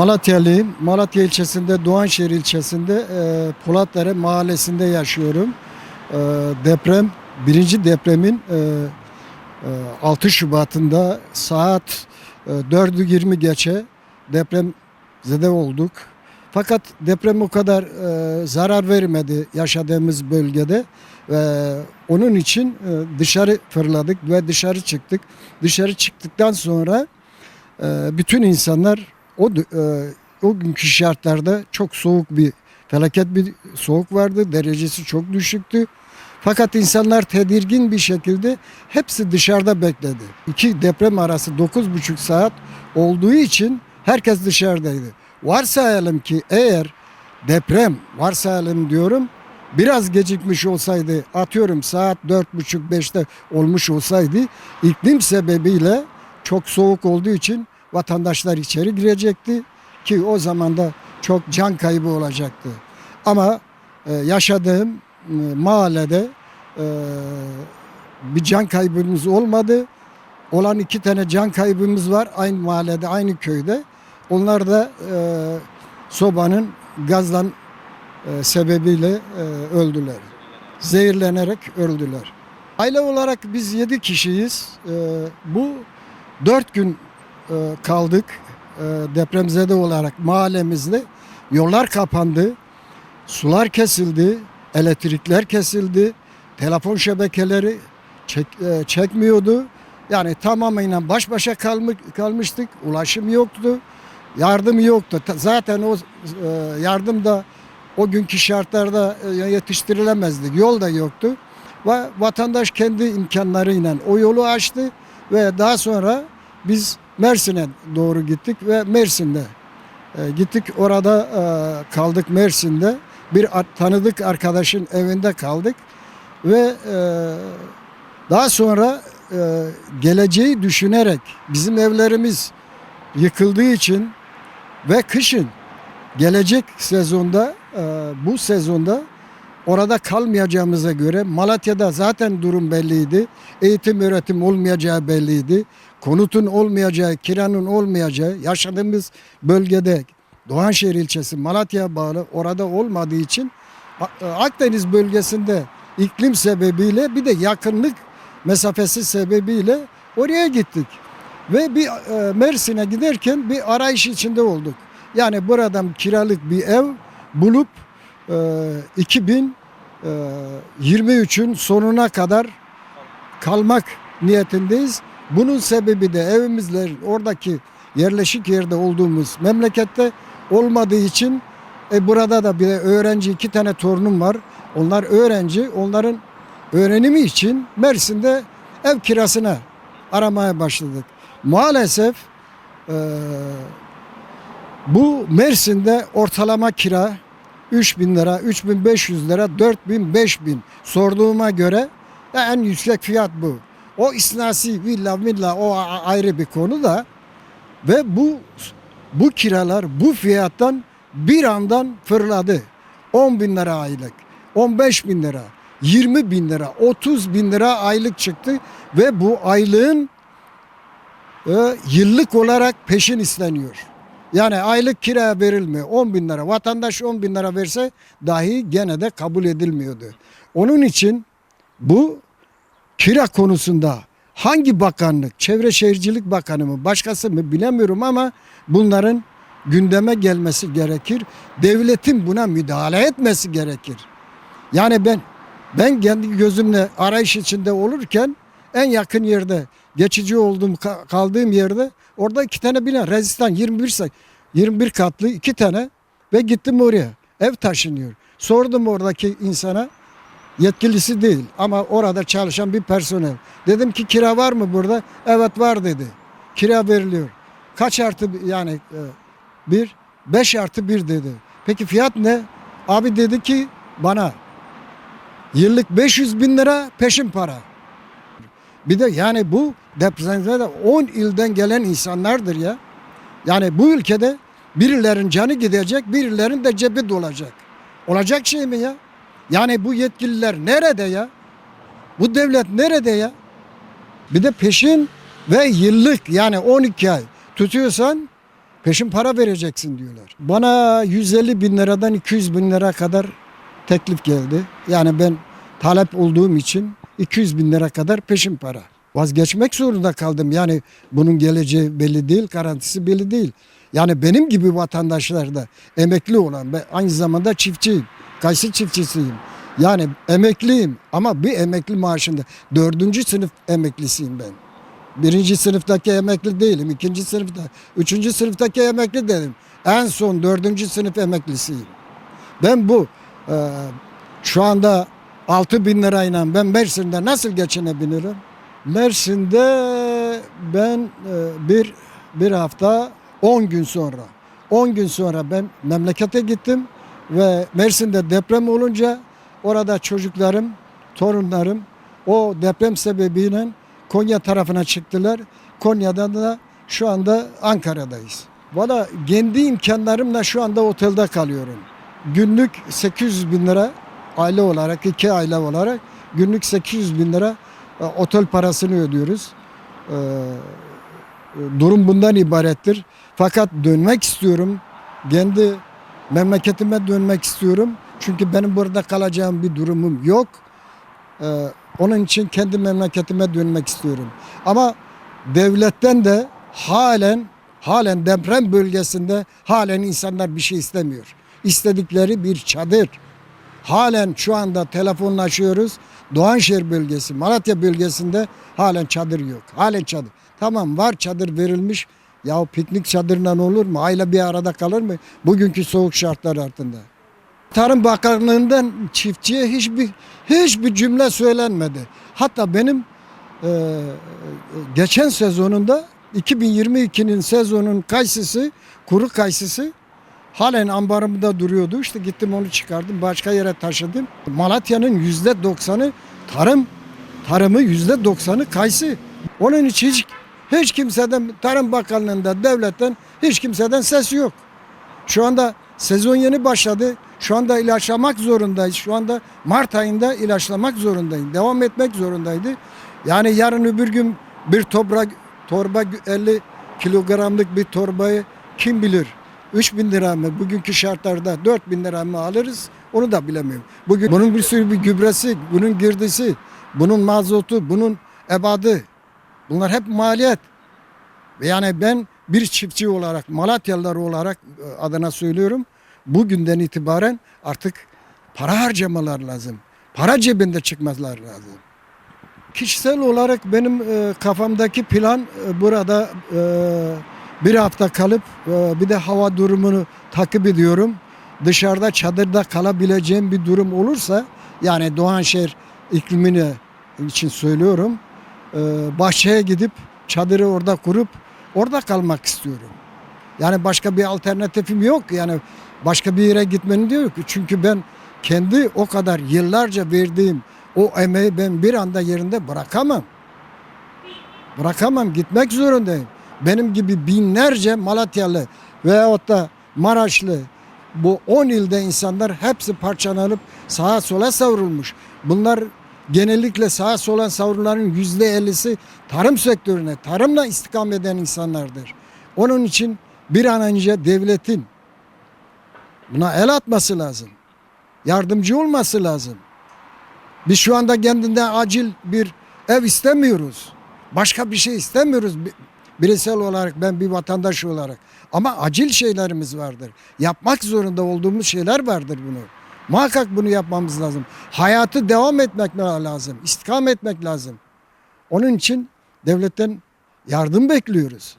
Malatyalıyım. Malatya ilçesinde, Doğanşehir ilçesinde e, Polatdere mahallesinde yaşıyorum. E, deprem, birinci depremin e, e, 6 Şubat'ında saat e, 4'ü 20 geçe deprem zede olduk. Fakat deprem o kadar e, zarar vermedi yaşadığımız bölgede. Ve onun için e, dışarı fırladık ve dışarı çıktık. Dışarı çıktıktan sonra e, bütün insanlar o e, o günkü şartlarda çok soğuk bir felaket bir soğuk vardı. Derecesi çok düşüktü. Fakat insanlar tedirgin bir şekilde hepsi dışarıda bekledi. İki deprem arası 9,5 saat olduğu için herkes dışarıdaydı. Varsayalım ki eğer deprem varsayalım diyorum biraz gecikmiş olsaydı atıyorum saat 4.30-5'te olmuş olsaydı iklim sebebiyle çok soğuk olduğu için vatandaşlar içeri girecekti ki o zaman da çok can kaybı olacaktı. Ama e, yaşadığım e, mahallede e, bir can kaybımız olmadı. Olan iki tane can kaybımız var aynı mahallede, aynı köyde. Onlar da e, sobanın gazlan e, sebebiyle e, öldüler. Zehirlenerek öldüler. Aile olarak biz yedi kişiyiz. E, bu dört gün kaldık e, depremzede olarak mahallemizde. Yollar kapandı, sular kesildi, elektrikler kesildi, telefon şebekeleri çek, e, çekmiyordu. Yani tamamıyla baş başa kalmış, kalmıştık, ulaşım yoktu, yardım yoktu. Zaten o e, yardım da o günkü şartlarda e, yetiştirilemezdi, yol da yoktu. Ve vatandaş kendi imkanlarıyla o yolu açtı ve daha sonra biz Mersin'e doğru gittik ve Mersin'de e, gittik orada e, kaldık Mersin'de bir tanıdık arkadaşın evinde kaldık ve e, daha sonra e, geleceği düşünerek bizim evlerimiz yıkıldığı için ve kışın gelecek sezonda e, bu sezonda orada kalmayacağımıza göre Malatya'da zaten durum belliydi. Eğitim öğretim olmayacağı belliydi. Konutun olmayacağı, kiranın olmayacağı yaşadığımız bölgede Doğanşehir ilçesi Malatya'ya bağlı orada olmadığı için A- Akdeniz bölgesinde iklim sebebiyle bir de yakınlık mesafesi sebebiyle oraya gittik. Ve bir e, Mersin'e giderken bir arayış içinde olduk. Yani buradan kiralık bir ev bulup e, 2023'ün sonuna kadar kalmak niyetindeyiz. Bunun sebebi de evimizler oradaki yerleşik yerde olduğumuz memlekette olmadığı için e, burada da bir öğrenci iki tane torunum var. Onlar öğrenci. Onların öğrenimi için Mersin'de ev kirasına aramaya başladık. Maalesef e, bu Mersin'de ortalama kira 3000 lira, 3500 lira, 4000, 5000 sorduğuma göre en yüksek fiyat bu. O isnasi villa villa o ayrı bir konu da ve bu bu kiralar bu fiyattan bir andan fırladı. 10 bin lira aylık, 15 bin lira, 20 bin lira, 30 bin lira aylık çıktı ve bu aylığın e, yıllık olarak peşin isteniyor. Yani aylık kira verilmiyor. 10 bin lira. Vatandaş 10 bin lira verse dahi gene de kabul edilmiyordu. Onun için bu kira konusunda hangi bakanlık, Çevre Şehircilik Bakanı mı, başkası mı bilemiyorum ama bunların gündeme gelmesi gerekir. Devletin buna müdahale etmesi gerekir. Yani ben ben kendi gözümle arayış içinde olurken en yakın yerde geçici olduğum ka- kaldığım yerde orada iki tane bina rezistan 21 say- 21 katlı iki tane ve gittim oraya. Ev taşınıyor. Sordum oradaki insana yetkilisi değil ama orada çalışan bir personel. Dedim ki kira var mı burada? Evet var dedi. Kira veriliyor. Kaç artı yani e, bir? Beş artı bir dedi. Peki fiyat ne? Abi dedi ki bana yıllık 500 bin lira peşin para. Bir de yani bu depremde de 10 ilden gelen insanlardır ya. Yani bu ülkede birilerin canı gidecek, birilerin de cebi dolacak. Olacak şey mi ya? Yani bu yetkililer nerede ya? Bu devlet nerede ya? Bir de peşin ve yıllık yani 12 ay tutuyorsan Peşin para vereceksin diyorlar. Bana 150 bin liradan 200 bin lira kadar teklif geldi. Yani ben talep olduğum için 200 bin lira kadar peşin para. Vazgeçmek zorunda kaldım. Yani bunun geleceği belli değil, garantisi belli değil. Yani benim gibi vatandaşlar da emekli olan, ben aynı zamanda çiftçiyim. Kayısı çiftçisiyim. Yani emekliyim ama bir emekli maaşında. Dördüncü sınıf emeklisiyim ben. Birinci sınıftaki emekli değilim. ikinci sınıfta, üçüncü sınıftaki emekli değilim. En son dördüncü sınıf emeklisiyim. Ben bu e, şu anda 6 bin lirayla ben Mersin'de nasıl geçinebilirim? Mersin'de ben e, bir bir hafta 10 gün sonra 10 gün sonra ben memlekete gittim ve Mersin'de deprem olunca orada çocuklarım, torunlarım o deprem sebebiyle Konya tarafına çıktılar. Konya'dan da şu anda Ankara'dayız. Valla kendi imkanlarımla şu anda otelde kalıyorum. Günlük 800 bin lira aile olarak, iki aile olarak günlük 800 bin lira e, otel parasını ödüyoruz. Ee, durum bundan ibarettir. Fakat dönmek istiyorum. Kendi memleketime dönmek istiyorum. Çünkü benim burada kalacağım bir durumum yok. Ee, onun için kendi memleketime dönmek istiyorum. Ama devletten de halen halen deprem bölgesinde halen insanlar bir şey istemiyor. İstedikleri bir çadır. Halen şu anda telefonlaşıyoruz. Doğanşehir bölgesi, Malatya bölgesinde halen çadır yok. Halen çadır. Tamam var çadır verilmiş. Ya piknik çadırından olur mu? Aile bir arada kalır mı? Bugünkü soğuk şartlar altında. Tarım Bakanlığı'ndan çiftçiye hiçbir hiçbir cümle söylenmedi. Hatta benim e, geçen sezonunda 2022'nin sezonun kayısısı, kuru kayısısı halen ambarımda duruyordu. İşte gittim onu çıkardım, başka yere taşıdım. Malatya'nın yüzde doksanı tarım, tarımı yüzde doksanı kayısı. Onun için hiç, hiç kimseden, Tarım Bakanlığı'nda, devletten hiç kimseden ses yok. Şu anda sezon yeni başladı. Şu anda ilaçlamak zorundayız. Şu anda Mart ayında ilaçlamak zorundayım. Devam etmek zorundaydı. Yani yarın öbür gün bir toprak torba 50 kilogramlık bir torbayı kim bilir 3 bin lira mı bugünkü şartlarda 4 bin lira mı alırız onu da bilemiyorum. Bugün bunun bir sürü bir gübresi, bunun girdisi, bunun mazotu, bunun ebadı bunlar hep maliyet. Yani ben bir çiftçi olarak Malatyalılar olarak e, adına söylüyorum. Bugünden itibaren artık para harcamalar lazım. Para cebinde çıkmalar lazım. Kişisel olarak benim e, kafamdaki plan e, burada e, bir hafta kalıp e, bir de hava durumunu takip ediyorum. Dışarıda çadırda kalabileceğim bir durum olursa yani Doğanşehir iklimini için söylüyorum. E, bahçeye gidip çadırı orada kurup orada kalmak istiyorum. Yani başka bir alternatifim yok. Yani başka bir yere gitmenin diyor ki. Çünkü ben kendi o kadar yıllarca verdiğim o emeği ben bir anda yerinde bırakamam. Bırakamam. Gitmek zorundayım. Benim gibi binlerce Malatyalı veyahut da Maraşlı bu 10 ilde insanlar hepsi parçalanıp sağa sola savrulmuş. Bunlar genellikle sağa sola savrulanların yüzde ellisi tarım sektörüne, tarımla istikam eden insanlardır. Onun için bir an önce devletin buna el atması lazım. Yardımcı olması lazım. Biz şu anda kendinden acil bir ev istemiyoruz. Başka bir şey istemiyoruz bi- bireysel olarak ben bir vatandaş olarak. Ama acil şeylerimiz vardır. Yapmak zorunda olduğumuz şeyler vardır bunu. Muhakkak bunu yapmamız lazım. Hayatı devam etmek lazım. İstikam etmek lazım. Onun için devletten yardım bekliyoruz.